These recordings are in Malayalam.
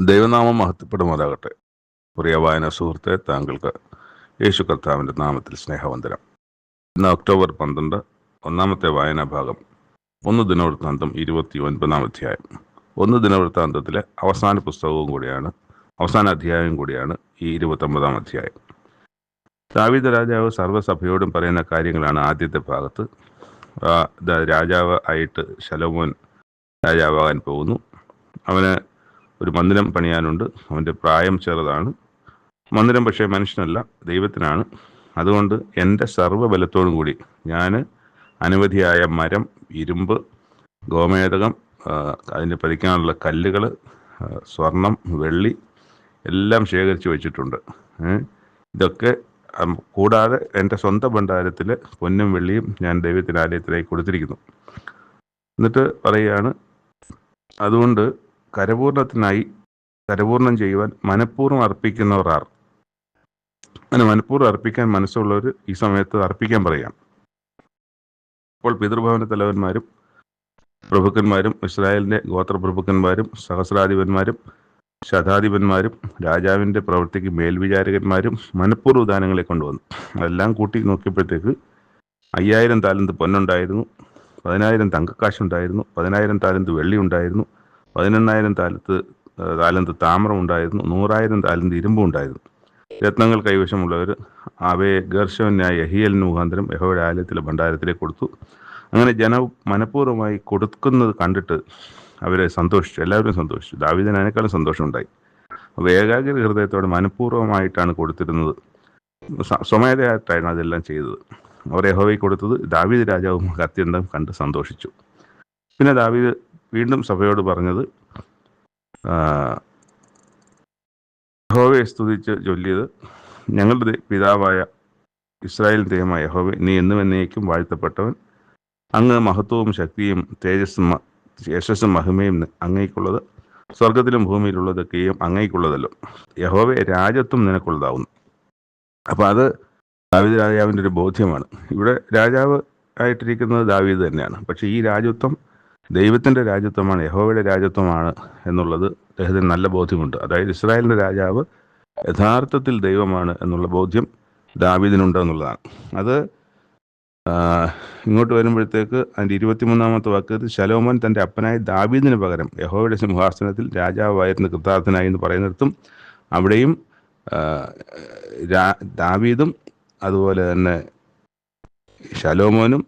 ദൈവനാമം മഹത്വപ്പെടുമാറാകട്ടെ. പ്രിയ വായന സുഹൃത്തെ താങ്കൾക്ക് യേശു കർത്താവിന്റെ നാമത്തിൽ സ്നേഹവന്ദനം. ഇന്ന് ഒക്ടോബർ പന്ത്രണ്ട് ഒന്നാമത്തെ വായനാ ഭാഗം ഒന്ന് ദിനവൃത്താന്തം ഇരുപത്തി ഒൻപതാം അധ്യായം. ഒന്ന് ദിനവൃത്താന്തത്തിലെ അവസാന പുസ്തകവും കൂടിയാണ് അവസാന അധ്യായവും കൂടിയാണ് ഈ ഇരുപത്തൊമ്പതാം അധ്യായം. ദാവീദ് രാജാവ് സർവസഭയോടും പറയുന്ന കാര്യങ്ങളാണ് ആദ്യത്തെ ഭാഗത്ത്. രാജാവ് ആയിട്ട് ശലോമോൻ രാജാവാകാൻ പോകുന്നു. അവന് ഒരു മന്ദിരം പണിയാനുണ്ട്. അവന്റെ പ്രായം ചെറുതാണ്. മന്ദിരം പക്ഷേ മനുഷ്യനല്ല ദൈവത്തിനാണ്. അതുകൊണ്ട് എന്റെ സർവബലത്തോടും കൂടി ഞാൻ അനവധിയായ മരം ഇരുമ്പ് ഗോമേതകം അതിന് പതിക്കാനുള്ള കല്ലുകൾ സ്വർണം വെള്ളി എല്ലാം ശേഖരിച്ച് വെച്ചിട്ടുണ്ട്. ഇതൊക്കെ കൂടാതെ എന്റെ സ്വന്തം ഭണ്ഡാരത്തിൽ പൊന്നും വെള്ളിയും ഞാൻ ദൈവത്തിന്റെ ആലയത്തിലേക്ക് കൊടുത്തിരിക്കുന്നു. എന്നിട്ട് പറയുകയാണ് അതുകൊണ്ട് കരപൂർണത്തിനായി കരപൂർണം ചെയ്യുവാൻ മനഃപൂർവം അർപ്പിക്കുന്നവർ ആർ അങ്ങനെ മനഃപൂർവം അർപ്പിക്കാൻ മനസ്സുള്ളവർ ഈ സമയത്ത് അർപ്പിക്കാൻ പറയാം. അപ്പോൾ പിതൃഭവന തലവന്മാരും പ്രഭുക്കന്മാരും ഇസ്രായേലിന്റെ ഗോത്രപ്രഭുക്കന്മാരും സഹസ്രാധിപന്മാരും ശതാധിപന്മാരും രാജാവിന്റെ പ്രവൃത്തിക്ക് മേൽവിചാരകന്മാരും മനഃപൂർവ ദാനങ്ങളെ കൊണ്ടുവന്നു. അതെല്ലാം കൂട്ടി നോക്കിയപ്പോഴത്തേക്ക് അയ്യായിരം താലന്ത് പൊന്നുണ്ടായിരുന്നു പതിനായിരം തങ്കക്കാശുണ്ടായിരുന്നു പതിനായിരം താലന്ത് വെള്ളി ഉണ്ടായിരുന്നു പതിനെണ്ണായിരം താലത്ത് താലന്ത് താമ്രം ഉണ്ടായിരുന്നു നൂറായിരം താലന്ത് ഇരുമ്പും ഉണ്ടായിരുന്നു. രത്നങ്ങൾ കൈവശമുള്ളവർ അവയെ ഗർഷവനായ യഹിയലിന് മുഖാന്തരം യഹോയുടെ ആലയത്തിലെ ഭണ്ഡാരത്തിലേക്ക് കൊടുത്തു. അങ്ങനെ ജന മനഃപൂർവമായി കൊടുക്കുന്നത് കണ്ടിട്ട് അവരെ സന്തോഷിച്ചു എല്ലാവരും സന്തോഷിച്ചു. ദാവിദനേക്കാളും സന്തോഷമുണ്ടായി. അപ്പോൾ ഏകാഗ്ര ഹൃദയത്തോടെ മനഃപൂർവമായിട്ടാണ് കൊടുത്തിരുന്നത്. സ്വമേധയായിട്ടാണ് അതെല്ലാം ചെയ്തത്. അവർ യഹോവയ്ക്ക് കൊടുത്തത് ദാവീദ് രാജാവും അത്യന്തം കണ്ട് സന്തോഷിച്ചു. പിന്നെ ദാവീദ് വീണ്ടും സഭയോട് പറഞ്ഞത് യഹോവയെ സ്തുതിച്ച് ചൊല്ലിയത് ഞങ്ങളുടെ പിതാവായ ഇസ്രായേൽ ദൈവമായ യഹോവെ നീ എന്നും എന്നേക്കും വാഴ്ത്തപ്പെട്ടവൻ. അങ്ങ് മഹത്വവും ശക്തിയും തേജസ്സും യശസ്സും മഹിമയും അങ്ങേക്കുള്ളത് സ്വർഗത്തിലും ഭൂമിയിലുള്ളതൊക്കെയും അങ്ങേക്കുള്ളതല്ലോ. യഹോവെ രാജ്യത്വം നിനക്കുള്ളതാവുന്നു. അപ്പം അത് ദാവീദ് രാജാവിന്റെ ഒരു ബോധ്യമാണ്. ഇവിടെ രാജാവ് ആയിട്ടിരിക്കുന്നത് ദാവീദ് തന്നെയാണ്. പക്ഷേ ഈ രാജത്വം ദൈവത്തിന്റെ രാജ്യത്വമാണ് യഹോവയുടെ രാജ്യത്വമാണ് എന്നുള്ളത് അദ്ദേഹത്തിന് നല്ല ബോധ്യമുണ്ട്. അതായത് ഇസ്രായേലിന്റെ രാജാവ് യഥാർത്ഥത്തിൽ ദൈവമാണ് എന്നുള്ള ബോധ്യം ദാവീദിനുണ്ട് എന്നുള്ളതാണ്. അത് ഇങ്ങോട്ട് വരുമ്പോഴത്തേക്ക് അതിന്റെ ഇരുപത്തിമൂന്നാമത്തെ വാക്കത്തിൽ ശലോമൻ തന്റെ അപ്പനായ ദാവീദിന് പകരം യഹോയുടെ സിംഹാസനത്തിൽ രാജാവായിരുന്ന കൃതാർത്ഥനായി എന്ന് പറയുന്നിടത്തും അവിടെയും ദാവീദും അതുപോലെ തന്നെ ശലോമോനും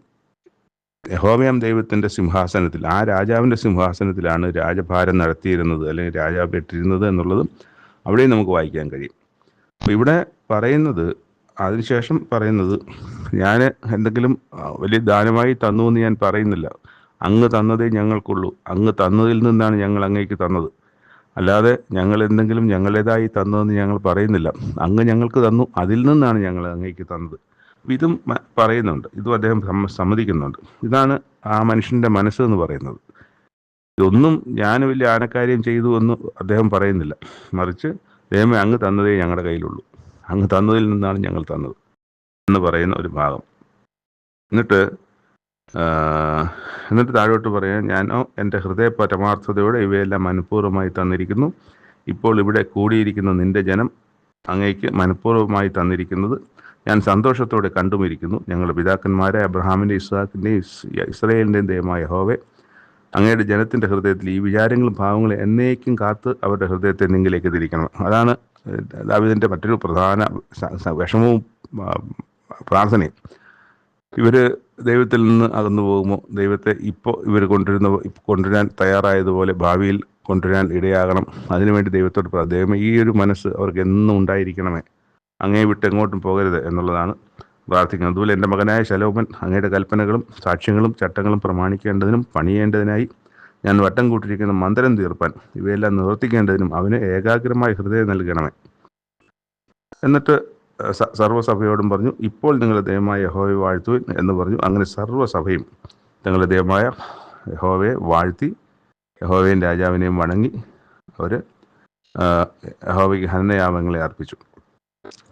യഹോവയാം ദൈവത്തിന്റെ സിംഹാസനത്തിൽ ആ രാജാവിന്റെ സിംഹാസനത്തിലാണ് രാജഭാരം നടത്തിയിരുന്നത് അല്ലെങ്കിൽ രാജാവ് ഇട്ടിരുന്നത് എന്നുള്ളതും അവിടെയും നമുക്ക് വായിക്കാൻ കഴിയും. അപ്പോൾ ഇവിടെ പറയുന്നത് അതിനുശേഷം പറയുന്നത് ഞാൻ എന്തെങ്കിലും വലിയ ദാനമായി തന്നു എന്ന് ഞാൻ പറയുന്നില്ല. അങ്ങ് തന്നതേ ഞങ്ങൾക്കുള്ളൂ. അങ്ങ് തന്നതിൽ നിന്നാണ് ഞങ്ങൾ അങ്ങേക്ക് തന്നത്. അല്ലാതെ ഞങ്ങൾ എന്തെങ്കിലും ഞങ്ങളുടേതായി തന്നതെന്ന് ഞങ്ങൾ പറയുന്നില്ല. അങ്ങ് ഞങ്ങൾക്ക് തന്നു. അതിൽ നിന്നാണ് ഞങ്ങൾ അങ്ങേക്ക് തന്നത്. ഇതും പറയുന്നുണ്ട്. ഇതും അദ്ദേഹം സമ്മ- സമ്മതിക്കുന്നുണ്ട്. ഇതാണ് ആ മനുഷ്യന്റെ മനസ്സ് എന്ന് പറയുന്നത്. ഇതൊന്നും ഞാൻ വലിയ ആനക്കാര്യം ചെയ്തു എന്ന് അദ്ദേഹം പറയുന്നില്ല. മറിച്ച് ദൈവമേ അങ്ങ് തന്നതേ ഞങ്ങളുടെ കയ്യിലുള്ളൂ. അങ്ങ് തന്നതിൽ നിന്നാണ് ഞങ്ങൾ തന്നത് എന്ന് പറയുന്ന ഒരു ഭാഗം. എന്നിട്ട് എന്നിട്ട് താഴോട്ട് പറയാൻ ഞാനോ എന്റെ ഹൃദയ പരമാർത്ഥതയോടെ ഇവയെല്ലാം മനഃപൂർവമായി തന്നിരിക്കുന്നു. ഇപ്പോൾ ഇവിടെ കൂടിയിരിക്കുന്ന നിന്റെ ജനം അങ്ങേക്ക് മനഃപൂർവമായി തന്നിരിക്കുന്നത് ഞാൻ സന്തോഷത്തോടെ കണ്ടുമിരിക്കുന്നു. ഞങ്ങളുടെ പിതാക്കന്മാരെ അബ്രഹാമിന്റെ ഇസ്ഹാക്കിന്റെയും ഇസ്രയേലിന്റെയും ദയമായ ഹോവെ അങ്ങയുടെ ജനത്തിന്റെ ഹൃദയത്തിൽ ഈ വിചാരങ്ങളും ഭാവങ്ങളും എന്നേക്കും കാത്ത് അവരുടെ ഹൃദയത്തെ നിങ്കിലേക്ക് തിരിക്കണം. അതാണ് ദാവിദിന്റെ മറ്റൊരു പ്രധാന വിഷമവും പ്രാർത്ഥനയും. ഇവർ ദൈവത്തിൽ നിന്ന് അകന്നു പോകുമോ? ദൈവത്തെ ഇപ്പോൾ ഇവർ കൊണ്ടുവരുന്ന കൊണ്ടുവരാൻ തയ്യാറായതുപോലെ ഭാവിയിൽ കൊണ്ടുവരാൻ ഇടയാകണം. അതിനുവേണ്ടി ദൈവത്തോട് ദൈവമേ ഈ ഒരു മനസ്സ് അവർക്ക് എന്നും ഉണ്ടായിരിക്കണമേ. അങ്ങേ വിട്ട് എങ്ങോട്ടും പോകരുത് എന്നുള്ളതാണ് പ്രാർത്ഥിക്കുന്നത്. അതുപോലെ എന്റെ മകനായ ശലോമൻ അങ്ങയുടെ കൽപ്പനകളും സാക്ഷ്യങ്ങളും ചട്ടങ്ങളും പ്രമാണിക്കേണ്ടതിനും പണിയേണ്ടതിനായി ഞാൻ വട്ടം കൂട്ടിരിക്കുന്ന മന്ദിരം തീർപ്പാൻ ഇവയെല്ലാം നിവർത്തിക്കേണ്ടതിനും അവന് ഏകാഗ്രമായ ഹൃദയം നൽകണമേ. എന്നിട്ട് സർവസഭയോടും പറഞ്ഞു ഇപ്പോൾ നിങ്ങളുടെ ദൈവമായ യഹോവയെ വാഴ്ത്തുവിൻ എന്ന് പറഞ്ഞു. അങ്ങനെ സർവസഭയും തങ്ങളുടെ ദൈവമായ യഹോവയെ വാഴ്ത്തി യഹോവയും രാജാവിനെയും വണങ്ങി അവർ യഹോവയ്ക്ക് ഹനനയാമങ്ങളെ അർപ്പിച്ചു.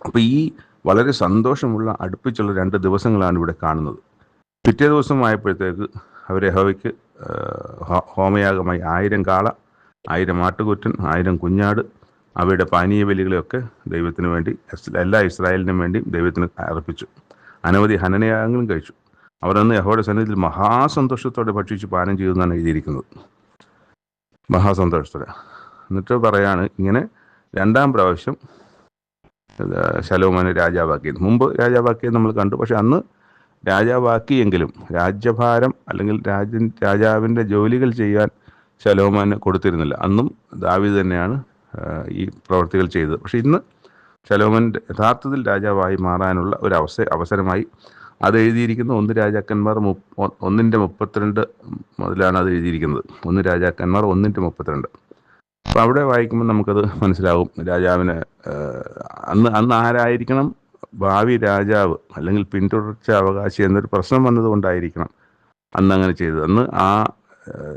അപ്പോൾ ഈ വളരെ സന്തോഷമുള്ള അടുപ്പിച്ചുള്ള രണ്ട് ദിവസങ്ങളാണ് ഇവിടെ കാണുന്നത്. പിറ്റേ ദിവസം ആയപ്പോഴത്തേക്ക് അവർ യഹോവയ്ക്ക് ഹോമയാഗമായി ആയിരം കാള ആയിരം ആട്ടുകുറ്റൻ ആയിരം കുഞ്ഞാട് അവയുടെ പാനീയ ബലികളെയൊക്കെ ദൈവത്തിന് വേണ്ടി എല്ലാ ഇസ്രായേലിനും വേണ്ടി ദൈവത്തിന് അർപ്പിച്ചു. അനവധി ഹനനയാഗങ്ങളും കഴിച്ചു. അവർ യഹോയുടെ സന്നിധിയിൽ മഹാസന്തോഷത്തോടെ ഭക്ഷിച്ച് പാനം ചെയ്തെന്നാണ് എഴുതിയിരിക്കുന്നത്. മഹാസന്തോഷത്തോടെ. എന്നിട്ട് പറയാണ് ഇങ്ങനെ രണ്ടാം പ്രാവശ്യം ശലോമോനെ രാജാവാക്കിയത്. മുമ്പ് രാജാവാക്കിയത് നമ്മൾ കണ്ടു. പക്ഷെ അന്ന് രാജാവാക്കിയെങ്കിലും രാജ്യഭാരം അല്ലെങ്കിൽ രാജ രാജാവിന്റെ ജോലികൾ ചെയ്യാൻ ശലോമാന് കൊടുത്തിരുന്നില്ല. അന്നും ദാവീദ് തന്നെയാണ് ഈ പ്രവർത്തികൾ ചെയ്തത്. പക്ഷെ ഇന്ന് ശലോമൻ യഥാർത്ഥത്തിൽ രാജാവായി മാറാനുള്ള ഒരു അവസ അവസരമായി അത് എഴുതിയിരിക്കുന്ന. ഒന്ന് രാജാക്കന്മാർ മുപ്പ ഒന്നിന്റെ മുപ്പത്തിരണ്ട് മുതലാണ് അത് എഴുതിയിരിക്കുന്നത്. ഒന്ന് രാജാക്കന്മാർ ഒന്നിന്റെ മുപ്പത്തിരണ്ട്. അപ്പം അവിടെ വായിക്കുമ്പോൾ നമുക്കത് മനസ്സിലാകും രാജാവിന് അന്ന് അന്ന് ആരായിരിക്കണം? ഭാവി രാജാവ് അല്ലെങ്കിൽ പിന്തുടർച്ച അവകാശി എന്നൊരു പ്രശ്നം വന്നതുകൊണ്ടായിരിക്കണം അന്ന് അങ്ങനെ ചെയ്തത്. അന്ന് ആ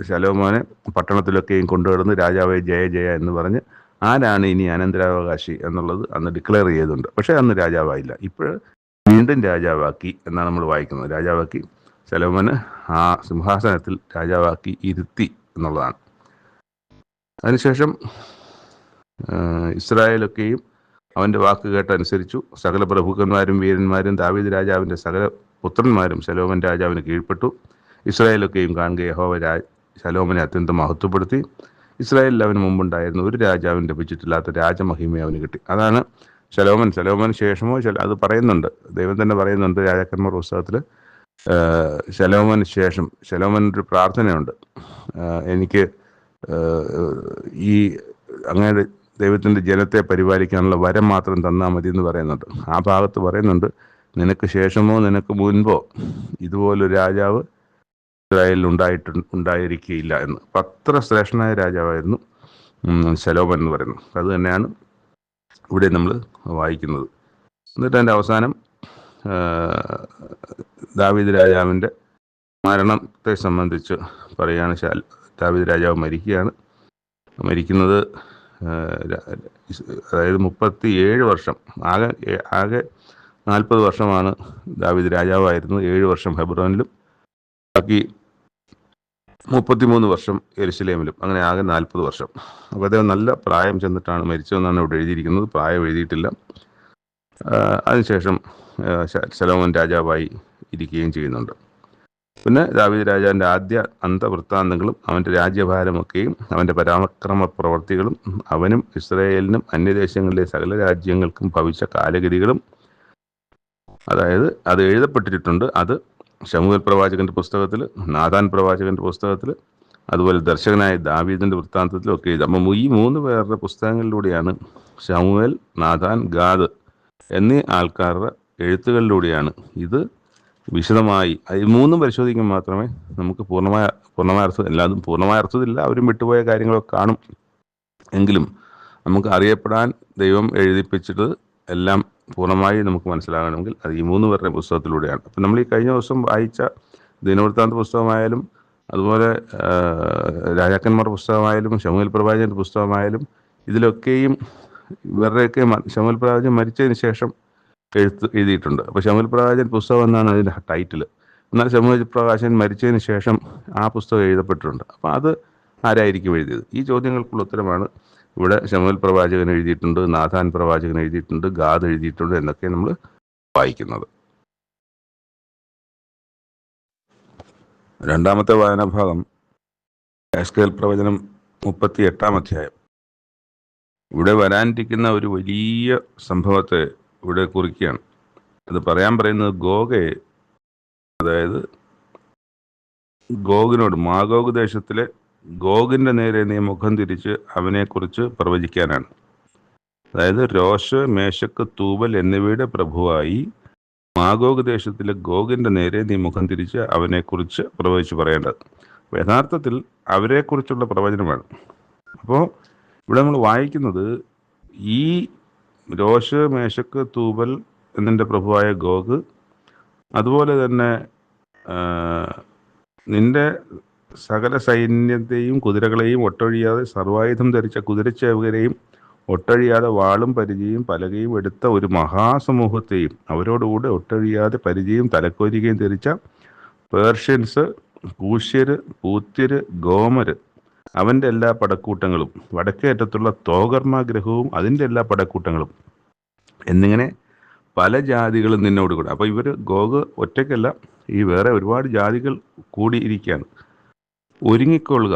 ശലോമോനെ പട്ടണത്തിലൊക്കെയും കൊണ്ടുകിടന്ന് രാജാവെ ജയ ജയ എന്ന് പറഞ്ഞ് ആരാണ് ഇനി അനന്തരാവകാശി എന്നുള്ളത് അന്ന് ഡിക്ലെയർ ചെയ്തിട്ടുണ്ട് പക്ഷേ അന്ന് രാജാവായില്ല. ഇപ്പോൾ വീണ്ടും രാജാവാക്കി എന്നാണ് നമ്മൾ വായിക്കുന്നത്. രാജാവാക്കി ശലോമോനെ ആ സിംഹാസനത്തിൽ രാജാവാക്കി ഇരുത്തി എന്നുള്ളതാണ്. അതിനുശേഷം ഇസ്രായേലൊക്കെയും അവന്റെ വാക്ക് കേട്ടനുസരിച്ചു സകല പ്രഭുക്കന്മാരും വീരന്മാരും ദാവീദ് രാജാവിന്റെ സകല പുത്രന്മാരും ശലോമൻ രാജാവിന് കീഴ്പ്പെട്ടു. ഇസ്രായേലൊക്കെയും കാണുക യഹോവ രാ ശലോമനെ അത്യന്തം മഹത്വപ്പെടുത്തി. ഇസ്രായേലിൽ അവന് മുമ്പുണ്ടായിരുന്ന ഒരു രാജാവിന് ലഭിച്ചിട്ടില്ലാത്ത രാജമഹിമ അവന് കിട്ടി. അതാണ് ശലോമൻ. ശലോമന് ശേഷമോ അത് പറയുന്നുണ്ട്. ദൈവം തന്നെ പറയുന്നുണ്ട് രാജാക്കന്മാർ പുസ്തകത്തിൽ ശലോമന് ശേഷം ശലോമൻ ഒരു പ്രാർത്ഥനയുണ്ട് എനിക്ക് ഈ അങ്ങനെ ദൈവത്തിന്റെ ജനത്തെ പരിപാലിക്കാനുള്ള വരം മാത്രം തന്നാൽ മതി എന്ന് പറയുന്നുണ്ട്. ആ ഭാഗത്ത് പറയുന്നുണ്ട് നിനക്ക് ശേഷമോ നിനക്ക് മുൻപോ ഇതുപോലൊരു രാജാവ് ഇസ്രായേലിൽ ഉണ്ടായിട്ട് ഉണ്ടായിരിക്കുകയില്ല എന്ന്. അത്ര ശ്രേഷ്ഠനായ രാജാവായിരുന്നു ശലോമൻ എന്ന് പറയുന്നു അത് തന്നെയാണ് ഇവിടെ നമ്മൾ വായിക്കുന്നത്. എന്നിട്ട് അതിന്റെ അവസാനം ദാവീദ് രാജാവിന്റെ മരണത്തെ സംബന്ധിച്ച് പറയുകയാണ് ശാൽ ദാവീദ് രാജാവ് മരിക്കുകയാണ്. മരിക്കുന്നത് അതായത് മുപ്പത്തി ഏഴ് വർഷം ആകെ ആകെ നാൽപ്പത് വർഷമാണ് ദാവീദ് രാജാവായിരുന്നത് ഏഴ് വർഷം ഹെബ്രോനിലും ബാക്കി മുപ്പത്തിമൂന്ന് വർഷം എരുസലേമിലും അങ്ങനെ ആകെ നാൽപ്പത് വർഷം. അപ്പോൾ അദ്ദേഹം നല്ല പ്രായം ചെന്നിട്ടാണ് മരിച്ചതെന്നാണ് ഇവിടെ എഴുതിയിരിക്കുന്നത്. പ്രായം എഴുതിയിട്ടില്ല. അതിനുശേഷം ശലോമൻ രാജാവായി ഇരിക്കുകയും ചെയ്യുന്നുണ്ട്. പിന്നെ ദാവീദ് രാജാവിന്റെ ആദ്യ അന്തവൃത്താന്തങ്ങളും അവന്റെ രാജ്യഭാരമൊക്കെയും അവന്റെ പരാക്രമ പ്രവർത്തികളും അവനും ഇസ്രയേലിനും അന്യദേശങ്ങളിലെ സകല രാജ്യങ്ങൾക്കും ഭവിച്ച കാലഗതികളും. അതായത് അത് എഴുതപ്പെട്ടിട്ടുണ്ട്. അത് ഷമുൽ പ്രവാചകന്റെ പുസ്തകത്തിൽ നാദാൻ പ്രവാചകന്റെ പുസ്തകത്തിൽ അതുപോലെ ദർശകനായ ദാവീദിന്റെ വൃത്താന്തത്തിലും ഒക്കെ എഴുതി. അപ്പം ഈ മൂന്ന് പേരുടെ പുസ്തകങ്ങളിലൂടെയാണ് ഷമുവേൽ നാഥാൻ ഗാദ് എന്നീ ആൾക്കാരുടെ എഴുത്തുകളിലൂടെയാണ് ഇത് വിശദമായി അത് മൂന്നും പരിശോധിക്കുമ്പോൾ മാത്രമേ നമുക്ക് പൂർണമായ പൂർണമായ അർത്ഥം എല്ലാതും പൂർണമായ അർത്ഥത്തില്ല അവരും വിട്ടുപോയ കാര്യങ്ങളൊക്കെ കാണും. എങ്കിലും നമുക്ക് അറിയപ്പെടാൻ ദൈവം എഴുതിപ്പിച്ചിട്ട് എല്ലാം പൂർണമായി നമുക്ക് മനസ്സിലാകണമെങ്കിൽ അത് ഈ മൂന്ന് പേരുടെ പുസ്തകത്തിലൂടെയാണ്. അപ്പം നമ്മൾ ഈ കഴിഞ്ഞ ദിവസം വായിച്ച ദിനവൃത്താന്ത പുസ്തകമായാലും അതുപോലെ രാജാക്കന്മാർ പുസ്തകമായാലും ഷമുൽ പ്രവാചകന്റെ പുസ്തകമായാലും ഇതിലൊക്കെയും ഇവരുടെയൊക്കെ ഷമുൽ പ്രവാചകൻ മരിച്ചതിന് ശേഷം എഴുത്ത് എഴുതിയിട്ടുണ്ട്. അപ്പോൾ ശമുൽ പ്രകാശൻ പുസ്തകം എന്നാണ് അതിന്റെ ടൈറ്റിൽ എന്നാൽ ശമുൽ പ്രകാശൻ മരിച്ചതിന് ശേഷം ആ പുസ്തകം എഴുതപ്പെട്ടിട്ടുണ്ട്. അപ്പോൾ അത് ആരായിരിക്കും എഴുതിയത്? ഈ ചോദ്യങ്ങൾക്കുള്ള ഉത്തരമാണ് ഇവിടെ ശമുൽ പ്രവാചകൻ എഴുതിയിട്ടുണ്ട് നാഥാൻ പ്രവാചകൻ എഴുതിയിട്ടുണ്ട് ഗാദ് എഴുതിയിട്ടുണ്ട് എന്നൊക്കെ നമ്മൾ വായിക്കുന്നത്. രണ്ടാമത്തെ വായനാഭാഗം എസ്കേൽ പ്രവചനം മുപ്പത്തി എട്ടാം അധ്യായം. ഇവിടെ വരാനിരിക്കുന്ന ഒരു വലിയ സംഭവത്തെ ഇവിടെ കുറിക്കുകയാണ്. അത് പറയാൻ പറയുന്നത് ഗോഗയെ അതായത് ഗോഗിനോട് മാഗോഗ് ദേശത്തിലെ ഗോഗിന്റെ നേരെ നീ മുഖം തിരിച്ച് അവനെക്കുറിച്ച് പ്രവചിക്കാനാണ്. അതായത് രോഷ് മേശക്ക് തൂവൽ എന്നിവയുടെ പ്രഭുവായി മാഗോഗ് ദേശത്തിലെ ഗോഗിന്റെ നേരെ നീ മുഖം തിരിച്ച് അവനെക്കുറിച്ച് പ്രവചിച്ച് പറയേണ്ടത്. യഥാർത്ഥത്തിൽ അവരെക്കുറിച്ചുള്ള പ്രവചനമാണ്. അപ്പോൾ ഇവിടെ നമ്മൾ വായിക്കുന്നത് ഈ രോഷ് മേശക്ക് തൂബൽ എന്നിന്റെ പ്രഭുവായ ഗോഗ്. അതുപോലെ തന്നെ നിന്റെ സകല സൈന്യത്തെയും കുതിരകളെയും ഒട്ടൊഴിയാതെ സർവായുധം ധരിച്ച കുതിരച്ചേവകരെയും ഒട്ടഴിയാതെ വാളും പരിചയും പലകയും എടുത്ത ഒരു മഹാസമൂഹത്തെയും അവരോടുകൂടെ ഒട്ടഴിയാതെ പരിചയും തലക്കോരികയും ധരിച്ച പേർഷ്യൻസ് കൂശ്യര് പൂത്യര് ഗോമര് അവന്റെ എല്ലാ പടക്കൂട്ടങ്ങളും വടക്കേ അറ്റത്തുള്ള തോകർമ്മ ഗ്രഹവും അതിന്റെ എല്ലാ പടക്കൂട്ടങ്ങളും. എന്നിങ്ങനെ പല ജാതികളും നിന്നോട് കൂടെ. അപ്പോൾ ഇവർ ഗോഗ് ഒറ്റയ്ക്കല്ല ഈ വേറെ ഒരുപാട് ജാതികൾ കൂടിയിരിക്കുകയാണ് ഒരുങ്ങിക്കൊള്ളുക.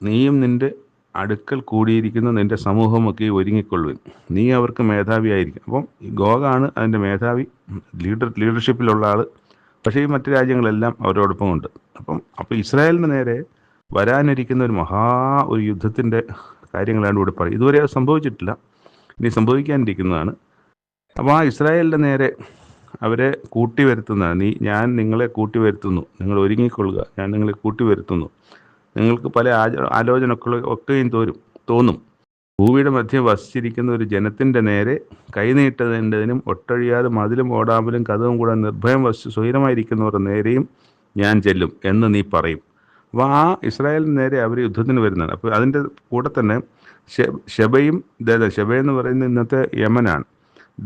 നീയും നിന്റെ അടുക്കൽ കൂടിയിരിക്കുന്ന നിന്റെ സമൂഹമൊക്കെ ഒരുങ്ങിക്കൊള്ളുവിൻ. നീ അവർക്ക് മേധാവിയായിരിക്കും അപ്പം ഗോഗാണ് അതിന്റെ മേധാവി ലീഡർ ലീഡർഷിപ്പിലുള്ള ആൾ പക്ഷേ ഈ മറ്റു രാജ്യങ്ങളെല്ലാം അവരോടൊപ്പം ഉണ്ട് അപ്പം അപ്പോൾ ഇസ്രായേലിന് നേരെ വരാനിരിക്കുന്ന ഒരു മഹാ ഒരു യുദ്ധത്തിന്റെ കാര്യങ്ങളാണ് ഇവിടെ പറയും ഇതുവരെ അത് സംഭവിച്ചിട്ടില്ല. ഇനി സംഭവിക്കാനിരിക്കുന്നതാണ്. അപ്പോൾ ആ ഇസ്രായേലിന്റെ നേരെ അവരെ കൂട്ടി വരുത്തുന്നതാണ്. നീ ഞാൻ നിങ്ങളെ കൂട്ടി വരുത്തുന്നു. നിങ്ങൾ ഒരുങ്ങിക്കൊള്ളുക. ഞാൻ നിങ്ങളെ കൂട്ടി വരുത്തുന്നു. നിങ്ങൾക്ക് പല ആലോചനകൾ ഒക്കെയും തോരും തോന്നും. ഭൂമിയുടെ മധ്യം വസിച്ചിരിക്കുന്ന ഒരു ജനത്തിന്റെ നേരെ കൈനീട്ടതിന്റെതിനും ഒട്ടഴിയാതെ മതിലും ഓടാമ്പലും കഥവും കൂടാതെ നിർഭയം വസിച്ച് സ്വൈരമായിരിക്കുന്നവരുടെ നേരെയും ഞാൻ ചെല്ലും എന്ന് നീ പറയും. അപ്പോൾ ആ ഇസ്രായേലിന് നേരെ അവർ യുദ്ധത്തിന് വരുന്നതാണ്. അപ്പോൾ അതിന്റെ കൂടെ തന്നെ ഷെബയും ദദ ഷെബ എന്ന് പറയുന്നത് ഇന്നത്തെ യമനാണ്.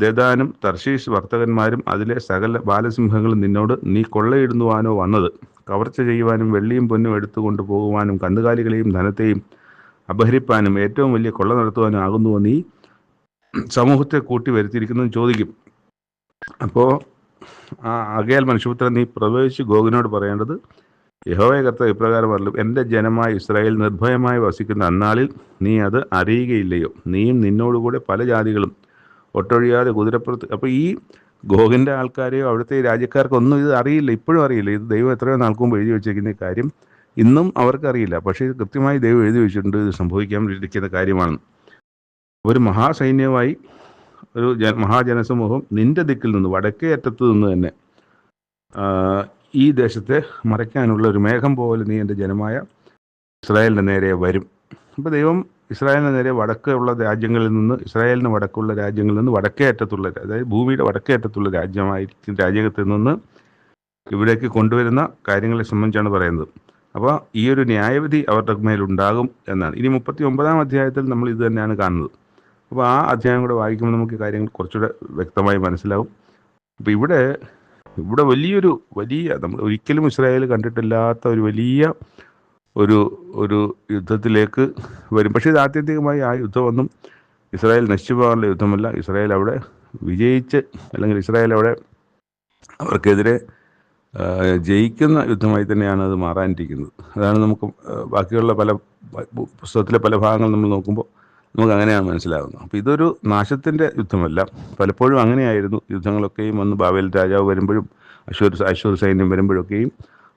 ദദാനും തർശീഷ് വർത്തകന്മാരും അതിലെ സകല ബാലസിംഹങ്ങളും നിന്നോട് നീ കൊള്ളയിടുന്നുവാനോ വന്നത്? കവർച്ച ചെയ്യുവാനും വെള്ളിയും പൊന്നും എടുത്തു കൊണ്ടുപോകുവാനും കന്നുകാലികളെയും ധനത്തെയും അപഹരിപ്പാനും ഏറ്റവും വലിയ കൊള്ള നടത്തുവാനും ആകുന്നുവോ നീ? സമൂഹത്തെ കൂട്ടി വരുത്തിയിരിക്കുന്നു ചോദിക്കും. അപ്പോൾ ആ അകയാൽ മനുഷ്യപുത്രൻ നീ പ്രവേശിച്ച് ഗോകുനോട് പറയേണ്ടത് യഹോവയ കർത്ത ഇപ്രകാരം പറഞ്ഞു എന്റെ ജനമായ ഇസ്രായേൽ നിർഭയമായി വസിക്കുന്ന അന്നാളിൽ നീ അത് അറിയുകയില്ലയോ? നീയും നിന്നോടുകൂടെ പല ജാതികളും ഒട്ടൊഴിയാതെ കുതിരപ്പുറത്ത് അപ്പോൾ ഈ ഗോഹിന്റെ ആൾക്കാരെയോ അവിടുത്തെ രാജ്യക്കാർക്കൊന്നും ഇത് അറിയില്ല ഇപ്പോഴും അറിയില്ല. ഇത് ദൈവം എത്രയോ നാൾക്കുമ്പോൾ എഴുതി വെച്ചേക്കുന്ന കാര്യം ഇന്നും അവർക്കറിയില്ല. പക്ഷേ ഇത് കൃത്യമായി ദൈവം എഴുതി വെച്ചിട്ടുണ്ട് ഇത് സംഭവിക്കാൻ ഇരിക്കുന്ന കാര്യമാണ്. ഒരു മഹാസൈന്യമായി ഒരു ജ മഹാജനസമൂഹം നിന്റെ ദിക്കിൽ നിന്ന് വടക്കേ അറ്റത്ത് നിന്ന് തന്നെ ഈ ദേശത്തെ മറയ്ക്കാനുള്ള ഒരു മേഘം പോലെ നീ എന്റെ ജനമായ ഇസ്രായേലിന്റെ നേരെ വരും. അപ്പോൾ ദൈവം ഇസ്രായേലിന് നേരെ വടക്കുള്ള രാജ്യങ്ങളിൽ നിന്ന് ഇസ്രായേലിന് വടക്കുള്ള രാജ്യങ്ങളിൽ നിന്ന് വടക്കേ അറ്റത്തുള്ള അതായത് ഭൂമിയുടെ വടക്കേ അറ്റത്തുള്ള രാജ്യമായിരിക്കും രാജ്യത്തിൽ നിന്ന് ഇവിടേക്ക് കൊണ്ടുവരുന്ന കാര്യങ്ങളെ സംബന്ധിച്ചാണ് പറയുന്നത്. അപ്പോൾ ഈ ഒരു ന്യായവിധി അവരുടെ മേലുണ്ടാകും എന്നാണ്. ഇനി മുപ്പത്തി ഒമ്പതാം അധ്യായത്തിൽ നമ്മൾ ഇത് തന്നെയാണ് കാണുന്നത്. അപ്പോൾ ആ അധ്യായം കൂടെ വായിക്കുമ്പോൾ നമുക്ക് കാര്യങ്ങൾ കുറച്ചുകൂടെ വ്യക്തമായി മനസ്സിലാവും. അപ്പോൾ ഇവിടെ ഇവിടെ വലിയൊരു വലിയ നമ്മൾ ഒരിക്കലും ഇസ്രായേൽ കണ്ടിട്ടില്ലാത്ത ഒരു വലിയ ഒരു ഒരു യുദ്ധത്തിലേക്ക് വരും. പക്ഷേ ഇത് ആത്യന്തികമായി ആ യുദ്ധമൊന്നും ഇസ്രായേൽ നശിച്ചു പോകാനുള്ള യുദ്ധമല്ല. ഇസ്രായേൽ അവിടെ വിജയിച്ച് അല്ലെങ്കിൽ ഇസ്രായേൽ അവിടെ അവർക്കെതിരെ ജയിക്കുന്ന യുദ്ധമായി തന്നെയാണ് അത് മാറാനിരിക്കുന്നത്. അതാണ് നമുക്ക് ബാക്കിയുള്ള പല പുസ്തകത്തിലെ പല ഭാഗങ്ങൾ നമ്മൾ നോക്കുമ്പോൾ നമുക്ക് അങ്ങനെയാണ് മനസ്സിലാകുന്നത് അപ്പോൾ ഇതൊരു നാശത്തിന്റെ യുദ്ധമല്ല. പലപ്പോഴും അങ്ങനെയായിരുന്നു. യുദ്ധങ്ങളൊക്കെയും വന്ന് ബാബേൽ രാജാവ് വരുമ്പോഴും അശ്വർ അശ്വർ സൈന്യം വരുമ്പോഴൊക്കെയും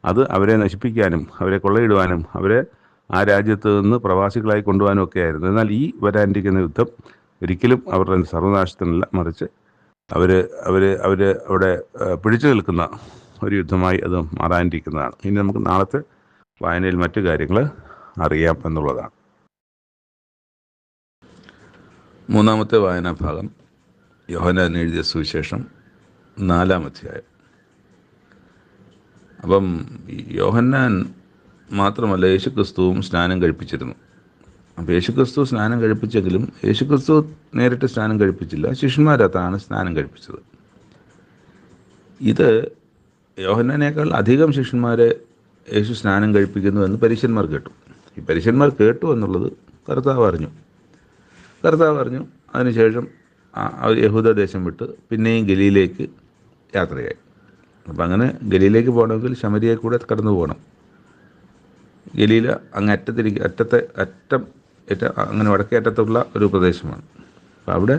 അത് അവരെ നശിപ്പിക്കാനും അവരെ കൊള്ളയിടുവാനും അവരെ ആ രാജ്യത്ത് നിന്ന് പ്രവാസികളായി കൊണ്ടുപോകാനും ഒക്കെ ആയിരുന്നു. എന്നാൽ ഈ വരാനിരിക്കുന്ന യുദ്ധം ഒരിക്കലും അവരുടെ സർവനാശത്തിനല്ല മറിച്ച് അവർ അവർ അവർ അവിടെ പിടിച്ചു നിൽക്കുന്ന ഒരു യുദ്ധമായി അത് മാറാനിരിക്കുന്നതാണ്. ഇനി നമുക്ക് നാളത്തെ വായനയിൽ മറ്റു കാര്യങ്ങൾ അറിയാം എന്നുള്ളതാണ്. മൂന്നാമത്തെ വായനാ ഭാഗം യോഹനാൻ എഴുതിയ സുവിശേഷം നാലാം അധ്യായം. അപ്പം യോഹന്നാൻ മാത്രമല്ല യേശുക്രിസ്തുവും സ്നാനം കഴിപ്പിച്ചിരുന്നു. അപ്പോൾ യേശുക്രിസ്തു സ്നാനം കഴിപ്പിച്ചെങ്കിലും യേശുക്രിസ്തു നേരിട്ട് സ്നാനം കഴിപ്പിച്ചില്ല. ശിഷ്യന്മാരത്താണ് സ്നാനം കഴിപ്പിച്ചത്. ഇത് യോഹന്നാനേക്കാൾ അധികം ശിഷ്യന്മാരെ യേശു സ്നാനം കഴിപ്പിക്കുന്നു എന്ന് പരീക്ഷന്മാർ കേട്ടു. ഈ പരീക്ഷന്മാർ കേട്ടു എന്നുള്ളത് കർത്താവ് അറിഞ്ഞു. കർത്താവ് പറഞ്ഞു അതിനുശേഷം യഹൂദ ദേശം വിട്ട് പിന്നെയും ഗലിയിലേക്ക് യാത്രയായി. അപ്പം അങ്ങനെ ഗലിയിലേക്ക് പോകണമെങ്കിൽ ശമരിയെ കൂടെ കടന്നു പോകണം. ഗലിയിൽ അങ്ങ് അറ്റത്തിരിക്കുക അറ്റത്തെ അറ്റം ഏറ്റ അങ്ങനെ വടക്കേ അറ്റത്തുള്ള ഒരു പ്രദേശമാണ്. അപ്പം അവിടെ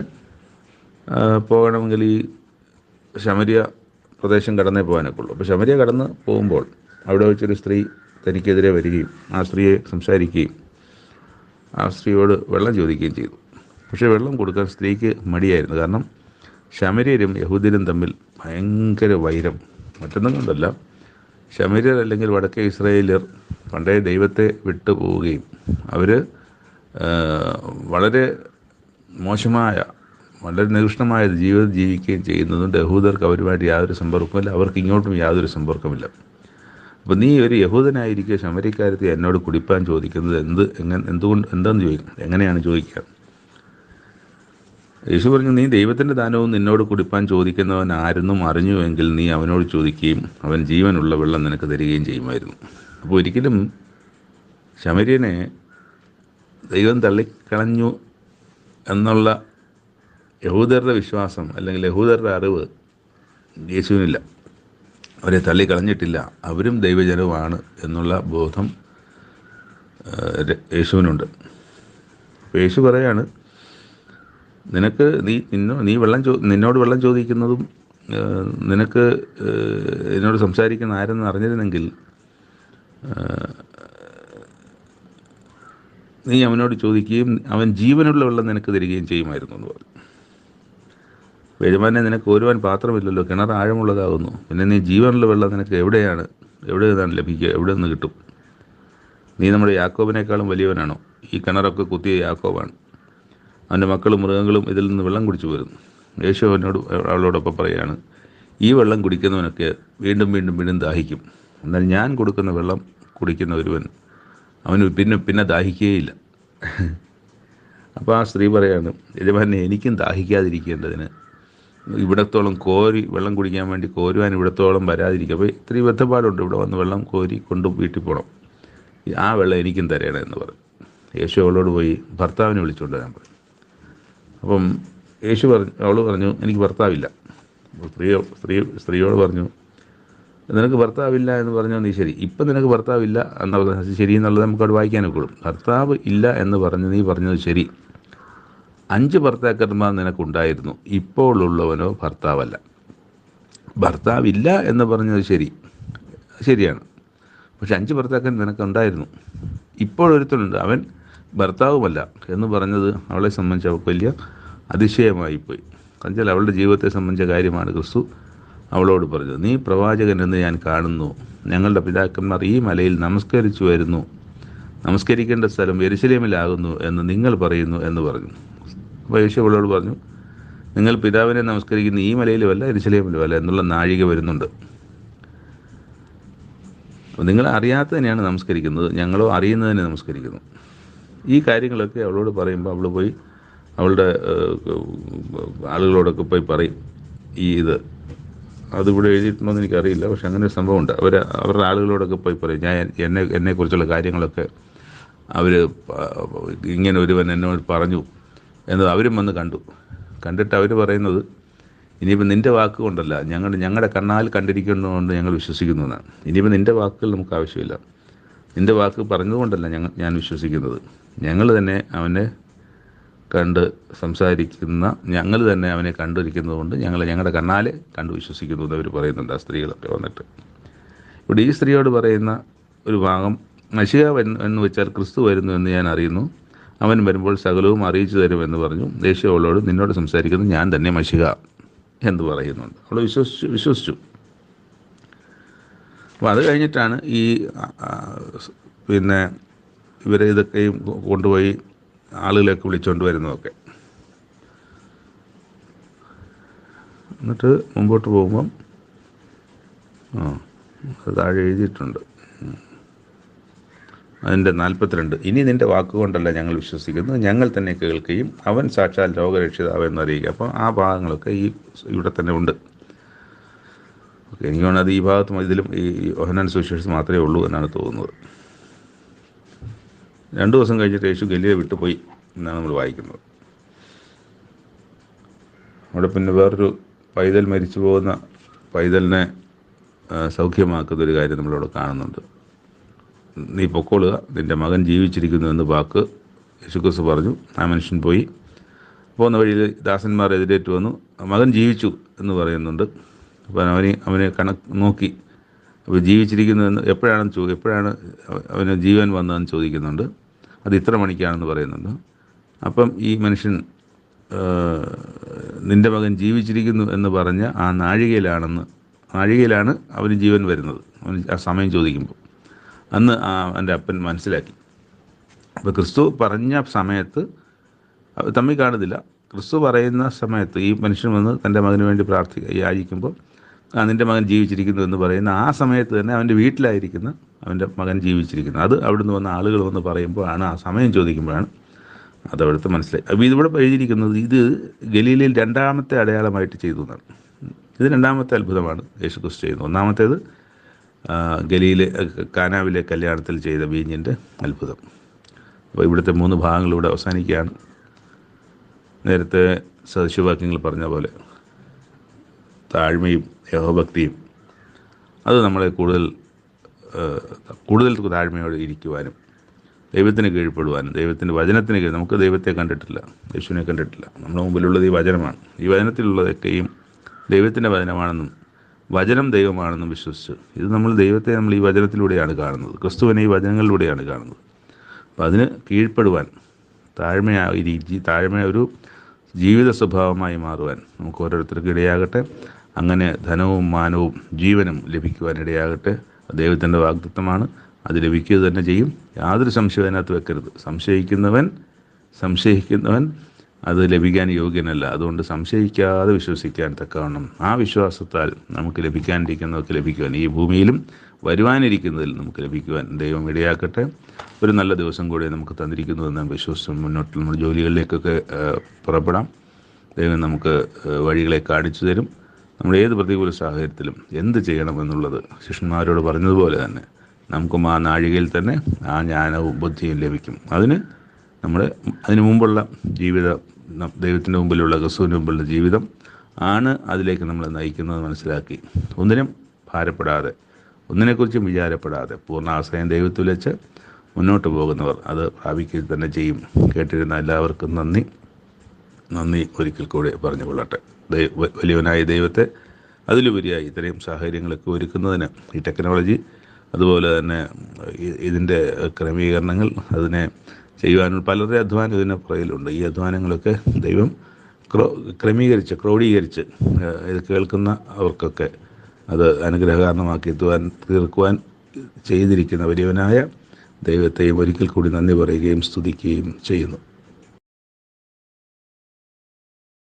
പോകണമെങ്കിൽ ഈ ശമരിയ പ്രദേശം കടന്നേ പോകാനൊക്കെ ഉള്ളൂ. അപ്പോൾ ശമരിയ കടന്ന് പോകുമ്പോൾ അവിടെ വെച്ചൊരു സ്ത്രീ തനിക്കെതിരെ വരികയും ആ സ്ത്രീയെ സംസാരിക്കുകയും ആ സ്ത്രീയോട് വെള്ളം ചോദിക്കുകയും ചെയ്തു. പക്ഷേ വെള്ളം കൊടുക്കാൻ സ്ത്രീക്ക് മടിയായിരുന്നു. കാരണം ശമര്യരും യഹൂദരും തമ്മിൽ ഭയങ്കര വൈരം. മറ്റൊന്നും കൊണ്ടല്ല. ശമര്യർ അല്ലെങ്കിൽ വടക്കേ ഇസ്രായേലിയർ പണ്ടേ ദൈവത്തെ വിട്ടു പോവുകയും അവർ വളരെ മോശമായ വളരെ നികൃഷ്ടമായ ജീവിതം ജീവിക്കുകയും ചെയ്യുന്നതുകൊണ്ട് യഹൂദർക്ക് അവരുമായിട്ട് യാതൊരു സമ്പർക്കമില്ല അവർക്ക് ഇങ്ങോട്ടും യാതൊരു സമ്പർക്കമില്ല അപ്പോൾ നീ ഒരു യഹൂദനായിരിക്കുക ശമരിക്കാരത്തെ എന്നോട് കുടിപ്പാൻ ചോദിക്കുന്നത് എന്ത് എങ്ങനെ എന്തുകൊണ്ട് എന്താണെന്ന് ചോദിക്കും? എങ്ങനെയാണ് ചോദിക്കുക? യേശു പറഞ്ഞു നീ ദൈവത്തിന്റെ ദാനവും നിന്നോട് കുടിപ്പാൻ ചോദിക്കുന്നവൻ ആരെന്നും അറിഞ്ഞുവെങ്കിൽ നീ അവനോട് ചോദിക്കുകയും അവൻ ജീവനുള്ള വെള്ളം നിനക്ക് തരികയും ചെയ്യുമായിരുന്നു. അപ്പോൾ ഒരിക്കലും ശമര്യനെ ദൈവം തള്ളിക്കളഞ്ഞു എന്നുള്ള യഹൂദരുടെ വിശ്വാസം അല്ലെങ്കിൽ യഹൂദരുടെ അറിവ് യേശുവിനില്ല. അവരെ തള്ളിക്കളഞ്ഞിട്ടില്ല. അവരും ദൈവജനവുമാണ് എന്നുള്ള ബോധം യേശുവിനുണ്ട്. അപ്പോൾ യേശു പറയാണ് നിനക്ക് നീ നിന്നോ നീ വെള്ളം ചോ നിന്നോട് വെള്ളം ചോദിക്കുന്നതും നിനക്ക് എന്നോട് സംസാരിക്കുന്ന ആരെന്ന് അറിഞ്ഞിരുന്നെങ്കിൽ നീ അവനോട് ചോദിക്കുകയും അവൻ ജീവനുള്ള വെള്ളം നിനക്ക് തരികയും ചെയ്യുമായിരുന്നു എന്ന് പറഞ്ഞു. യജമാനെ നിനക്ക് ഒരുവാൻ പാത്രമില്ലല്ലോ കിണർ ആഴമുള്ളതാകുന്നു പിന്നെ നീ ജീവനുള്ള വെള്ളം നിനക്ക് എവിടെയാണ് എവിടെ നിന്നാണ് ലഭിക്കുക എവിടെ നിന്ന് കിട്ടും? നീ നമ്മുടെ യാക്കോബിനേക്കാളും വലിയവനാണോ? ഈ കിണറൊക്കെ കുത്തിയ യാക്കോബാണ്. അവന്റെ മക്കളും മൃഗങ്ങളും ഇതിൽ നിന്ന് വെള്ളം കുടിച്ചു വരുന്നു യേശു അവനോട് അവളോടൊപ്പം പറയാണ് ഈ വെള്ളം കുടിക്കുന്നവനൊക്കെ വീണ്ടും വീണ്ടും വീണ്ടും ദാഹിക്കും. എന്നാൽ ഞാൻ കൊടുക്കുന്ന വെള്ളം കുടിക്കുന്ന ഒരുവൻ അവന് പിന്നെ പിന്നെ ദാഹിക്കുകയില്ല. അപ്പോൾ ആ സ്ത്രീ പറയാണ് യജമാനെ എനിക്കും ദാഹിക്കാതിരിക്കേണ്ടതിന് ഇവിടത്തോളം കോരി വെള്ളം കുടിക്കാൻ വേണ്ടി കോരുവാൻ ഇവിടത്തോളം വരാതിരിക്കുക. അപ്പോൾ ഇത്തിരി ബന്ധപ്പാടുണ്ട് ഇവിടെ വന്ന് വെള്ളം കോരി കൊണ്ട് വീട്ടിൽ പോകണം ആ വെള്ളം എനിക്കും തരണേ എന്ന് പറഞ്ഞു. യേശു അവളോട് പോയി ഭർത്താവിനെ വിളിച്ചുകൊണ്ട് വരാൻ പറഞ്ഞു അപ്പം യേശു പറഞ്ഞു അവൾ പറഞ്ഞു എനിക്ക് ഭർത്താവില്ല. സ്ത്രീയോ സ്ത്രീ സ്ത്രീ സ്ത്രീയോട് പറഞ്ഞു നിനക്ക് ഭർത്താവില്ല എന്ന് പറഞ്ഞാൽ നീ ശരി. ഇപ്പം നിനക്ക് ഭർത്താവില്ല എന്നുള്ളത് ശരി എന്നുള്ളത് നമുക്ക് അവിടെ വായിക്കാനൊക്കെ ഉള്ളൂ ഭർത്താവ് ഇല്ല എന്ന് പറഞ്ഞ് നീ പറഞ്ഞത് ശരി. അഞ്ച് ഭർത്താക്കന്മാർ നിനക്കുണ്ടായിരുന്നു. ഇപ്പോൾ ഉള്ളവനോ ഭർത്താവല്ല. ഭർത്താവില്ല എന്ന് പറഞ്ഞത് ശരി. ശരിയാണ്. പക്ഷെ അഞ്ച് ഭർത്താക്കൻ നിനക്കുണ്ടായിരുന്നു. ഇപ്പോഴൊരുത്തനുണ്ട് അവൻ ഭർത്താവുമല്ല എന്ന് പറഞ്ഞത് അവളെ സംബന്ധിച്ച് അവൾക്ക് വലിയ അതിശയമായിപ്പോയി. എന്നുവെച്ചാൽ അവളുടെ ജീവിതത്തെ സംബന്ധിച്ച കാര്യമാണ് ക്രിസ്തു അവളോട് പറഞ്ഞത്. നീ പ്രവാചകൻ എന്ന് ഞാൻ കാണുന്നു. ഞങ്ങളുടെ പിതാക്കന്മാർ ഈ മലയിൽ നമസ്കരിച്ചു വരുന്നു. നമസ്കരിക്കേണ്ട സ്ഥലം എരിശിലേമിലാകുന്നു എന്ന് നിങ്ങൾ പറയുന്നു എന്ന് പറഞ്ഞു. അപ്പോൾ യേശു അവളോട് പറഞ്ഞു നിങ്ങൾ പിതാവിനെ നമസ്കരിക്കുന്ന ഈ മലയിലുമല്ല എരിശിലേമിലുമല്ല എന്നുള്ള നാഴിക വരുന്നുണ്ട്. നിങ്ങൾ അറിയാത്തതിനെയാണ് നമസ്കരിക്കുന്നത്. ഞങ്ങളോ അറിയുന്നതിനെ നമസ്കരിക്കുന്നു. ഈ കാര്യങ്ങളൊക്കെ അവളോട് പറയുമ്പോൾ അവൾ പോയി അവളുടെ ആളുകളോടൊക്കെ പോയി പറയും ഈ ഇത്. അതിവിടെ എഴുതിയിട്ടുണ്ടോ എന്ന് എനിക്കറിയില്ല. പക്ഷെ അങ്ങനെ ഒരു സംഭവമുണ്ട്. അവർ അവരുടെ ആളുകളോടൊക്കെ പോയി പറയും. ഞാൻ എന്നെ എന്നെക്കുറിച്ചുള്ള കാര്യങ്ങളൊക്കെ അവർ ഇങ്ങനെ ഒരുവൻ എന്നോട് പറഞ്ഞു എന്നത് അവരും വന്ന് കണ്ടു. കണ്ടിട്ട് അവർ പറയുന്നത് ഇനിയിപ്പോൾ നിന്റെ വാക്ക് കൊണ്ടല്ല. ഞങ്ങൾ ഞങ്ങളുടെ കണ്ണാൽ കണ്ടിരിക്കുന്നതുകൊണ്ട് ഞങ്ങൾ വിശ്വസിക്കുന്നു എന്നാണ്. ഇനിയിപ്പോൾ നിന്റെ വാക്കുകൾ നമുക്ക് ആവശ്യമില്ല. നിന്റെ വാക്ക് പറഞ്ഞതുകൊണ്ടല്ല ഞങ്ങൾ ഞാൻ വിശ്വസിക്കുന്നത്. ഞങ്ങൾ തന്നെ അവനെ കണ്ട് സംസാരിക്കുന്ന ഞങ്ങൾ തന്നെ അവനെ കണ്ടിരിക്കുന്നതുകൊണ്ട് ഞങ്ങൾ ഞങ്ങളുടെ കണ്ണാലെ കണ്ടു വിശ്വസിക്കുന്നു എന്ന് അവർ പറയുന്നുണ്ട് ആ സ്ത്രീകളൊക്കെ വന്നിട്ട്. ഇവിടെ ഈ സ്ത്രീയോട് പറയുന്ന ഒരു ഭാഗം മഷിക എന്ന് വെച്ചാൽ ക്രിസ്തു വരുന്നു എന്ന് ഞാൻ അറിയുന്നു. അവൻ വരുമ്പോൾ സകലവും അറിയിച്ചു തരുമെന്ന് പറഞ്ഞു. ദേഷ്യമുള്ളവരോട് നിന്നോട് സംസാരിക്കുന്നത് ഞാൻ തന്നെ മഷിക എന്ന് പറയുന്നുണ്ട്. അവൾ വിശ്വസിച്ചു വിശ്വസിച്ചു. അപ്പോൾ അത് കഴിഞ്ഞിട്ടാണ് ഈ പിന്നെ ഇവരെ ഇതൊക്കെയും കൊണ്ടുപോയി ആളുകളെയൊക്കെ വിളിച്ചുകൊണ്ട് വരുന്നതൊക്കെ. എന്നിട്ട് മുമ്പോട്ട് പോകുമ്പം ആ താഴെ എഴുതിയിട്ടുണ്ട്. അതിന്റെ നാൽപ്പത്തിരണ്ട്. ഇനി നിന്റെ വാക്കുകൊണ്ടല്ല ഞങ്ങൾ വിശ്വസിക്കുന്നത്. ഞങ്ങൾ തന്നെ കേൾക്കുകയും അവൻ സാക്ഷാൽ രോഗരക്ഷിതാവെന്ന് അറിയിക്കുക അപ്പോൾ ആ ഭാഗങ്ങളൊക്കെ ഈ ഇവിടെ തന്നെ ഉണ്ട്. ഓക്കെ എനിക്ക് തോന്നുന്നത് അത് ഈ ഭാഗത്തും ഇതിലും ഈ ഒഹനാൻ സുവിശേഷം മാത്രമേ ഉള്ളൂ എന്നാണ് തോന്നുന്നത്. രണ്ടു ദിവസം കഴിഞ്ഞിട്ട് യേശു ഗലിയെ വിട്ടുപോയി എന്നാണ് നമ്മൾ വായിക്കുന്നത്. അവിടെ പിന്നെ വേറൊരു പൈതൽ മരിച്ചു പോകുന്ന പൈതലിനെ സൗഖ്യമാക്കുന്ന ഒരു കാര്യം നമ്മളവിടെ കാണുന്നുണ്ട്. നീ പൊക്കോളുക നിന്റെ മകൻ ജീവിച്ചിരിക്കുന്നു എന്ന് വാക്ക് യേശുക്രിസ്തു പറഞ്ഞു. ആ മനുഷ്യൻ പോയി. പോകുന്ന വഴിയിൽ ദാസന്മാർ എതിരേറ്റ് വന്നു. മകൻ ജീവിച്ചു എന്ന് പറയുന്നുണ്ട്. അപ്പോൾ അവന് അവനെ കണക്ക് നോക്കി. അപ്പോൾ ജീവിച്ചിരിക്കുന്നു എന്ന് എപ്പോഴാണ് ചോ എപ്പോഴാണ് അവ- അവന് ജീവൻ വന്നതെന്ന് ചോദിക്കുന്നുണ്ട്. അത് ഇത്ര മണിക്കാണെന്ന് പറയുന്നുണ്ട്. അപ്പം ഈ മനുഷ്യൻ നിന്റെ മകൻ ജീവിച്ചിരിക്കുന്നു എന്ന് പറഞ്ഞ ആ നാഴികയിലാണെന്ന് നാഴികയിലാണ് അവന് ജീവൻ വരുന്നത്. അവന് ആ സമയം ചോദിക്കുമ്പോൾ. അന്ന് ആ എന്റെ അപ്പൻ മനസ്സിലാക്കി. അപ്പോൾ ക്രിസ്തു പറഞ്ഞ സമയത്ത് തമ്മിൽ കാണുന്നില്ല. ക്രിസ്തു പറയുന്ന സമയത്ത് ഈ മനുഷ്യൻ വന്ന് തന്റെ മകന് വേണ്ടി പ്രാർത്ഥിക്കുക യാചിക്കുമ്പോൾ നിന്റെ മകൻ ജീവിച്ചിരിക്കുന്നു എന്ന് പറയുന്ന ആ സമയത്ത് തന്നെ അവന്റെ വീട്ടിലായിരിക്കുന്ന അവന്റെ മകൻ ജീവിച്ചിരിക്കുന്നു. അത് അവിടുന്ന് വന്ന ആളുകൾ വന്ന് പറയുമ്പോഴാണ് ആ സമയം ചോദിക്കുമ്പോഴാണ് അത് അവിടുത്തെ മനസ്സിലായി അപ്പോൾ ഇതിവിടെ എഴുതിയിരിക്കുന്നത് ഇത് ഗലീലയിൽ രണ്ടാമത്തെ അടയാളമായിട്ട് ചെയ്തു എന്നാണ്. ഇത് രണ്ടാമത്തെ അത്ഭുതമാണ് യേശു ക്രിസ്തു ചെയ്യുന്നത്. ഒന്നാമത്തേത് ഗലിയിലെ കാനാവിലെ കല്യാണത്തിൽ ചെയ്ത വീഞ്ഞിന്റെ അത്ഭുതം. അപ്പോൾ ഇവിടുത്തെ മൂന്ന് ഭാഗങ്ങളിലൂടെ അവസാനിക്കുകയാണ്. നേരത്തെ സദൃശവാക്യങ്ങൾ പറഞ്ഞ പോലെ താഴ്മയും യഹോഭക്തിയും അത് നമ്മളെ കൂടുതൽ കൂടുതൽ താഴ്മയോടെ ഇരിക്കുവാനും ദൈവത്തിന് കീഴ്പ്പെടുവാനും ദൈവത്തിന്റെ വചനത്തിന് കീഴ് നമുക്ക് ദൈവത്തെ കണ്ടിട്ടില്ല യേശുവിനെ കണ്ടിട്ടില്ല. നമ്മുടെ മുമ്പിലുള്ളത് ഈ വചനമാണ്. ഈ വചനത്തിലുള്ളതൊക്കെയും ദൈവത്തിന്റെ വചനമാണെന്നും വചനം ദൈവമാണെന്നും വിശ്വസിച്ച് ഇത് നമ്മൾ ദൈവത്തെ നമ്മൾ ഈ വചനത്തിലൂടെയാണ് കാണുന്നത്. ക്രിസ്തുവിനെ ഈ വചനങ്ങളിലൂടെയാണ് കാണുന്നത്. അപ്പം അതിന് കീഴ്പ്പെടുവാൻ താഴ്മയായി രീതി താഴ്മ ഒരു ജീവിത സ്വഭാവമായി മാറുവാൻ നമുക്ക് ഓരോരുത്തർക്കും ഇടയാകട്ടെ അങ്ങനെ ധനവും മാനവും ജീവനും ലഭിക്കുവാനിടയാകട്ടെ. ദൈവത്തിന്റെ വാഗ്ദത്വമാണ് അത് ലഭിക്കുക തന്നെ ചെയ്യും. യാതൊരു സംശയവും അതിനകത്ത് വെക്കരുത്. സംശയിക്കുന്നവൻ സംശയിക്കുന്നവൻ അത് ലഭിക്കാൻ യോഗ്യനല്ല. അതുകൊണ്ട് സംശയിക്കാതെ വിശ്വസിക്കാൻ തക്കവണ്ണം ആ വിശ്വാസത്താൽ നമുക്ക് ലഭിക്കാനിരിക്കുന്നതൊക്കെ ലഭിക്കുവാൻ ഈ ഭൂമിയിലും വരുവാനിരിക്കുന്നതിൽ നമുക്ക് ലഭിക്കുവാൻ ദൈവം ഇടയാക്കട്ടെ. ഒരു നല്ല ദിവസം കൂടി നമുക്ക് തന്നിരിക്കുന്നു എന്ന് വിശ്വസിച്ച് മുന്നോട്ട് നമ്മുടെ ജോലികളിലേക്കൊക്കെ പുറപ്പെടാം. ദൈവം നമുക്ക് വഴികളെ കാണിച്ചു തരും. നമ്മൾ ഏത് പ്രതികൂല സാഹചര്യത്തിലും എന്ത് ചെയ്യണമെന്നുള്ളത് ശിഷ്യന്മാരോട് പറഞ്ഞതുപോലെ തന്നെ നമുക്കും ആ നാഴികയിൽ തന്നെ ആ ജ്ഞാനവും ബുദ്ധിയും ലഭിക്കും. അതിന് നമ്മൾ അതിനു മുമ്പുള്ള ജീവിത ദൈവത്തിന്റെ മുമ്പിലുള്ള ക്രിസ്തുവിന്റെ മുമ്പിലുള്ള ജീവിതം ആണ് അതിലേക്ക് നമ്മൾ നയിക്കുന്നത് മനസ്സിലാക്കി. ഒന്നിനും ഭാരപ്പെടാതെ ഒന്നിനെക്കുറിച്ചും വിചാരപ്പെടാതെ പൂർണ ആശ്രയം ദൈവത്തിൽ വെച്ച് മുന്നോട്ട് പോകുന്നവർ അത് പ്രാപിക്കുക തന്നെ ചെയ്യും. കേട്ടിരുന്ന എല്ലാവർക്കും നന്ദി. നന്ദി ഒരിക്കൽ കൂടെ പറഞ്ഞു കൊള്ളട്ടെ ദൈ- വ- വലിയവനായ ദൈവത്തെ അതിലുപരിയായി ഇത്രയും സാഹചര്യങ്ങളൊക്കെ ഒരുക്കുന്നതിന് ഈ ടെക്നോളജി അതുപോലെ തന്നെ ഇതിന്റെ ക്രമീകരണങ്ങൾ അതിനെ ചെയ്യുവാനുള്ള പലരുടെ അധ്വാനം ഇതിന് പുറകിലുണ്ട്. ഈ അധ്വാനങ്ങളൊക്കെ ദൈവം ക്രോ ക്രമീകരിച്ച് ക്രോഡീകരിച്ച് ഇത് കേൾക്കുന്ന അവർക്കൊക്കെ അത് അനുഗ്രഹകാരണമാക്കി എത്തുവാൻ തീർക്കുവാൻ ചെയ്തിരിക്കുന്ന വലിയവനായ ദൈവത്തെയും ഒരിക്കൽ കൂടി നന്ദി പറയുകയും സ്തുതിക്കുകയും ചെയ്യുന്നു.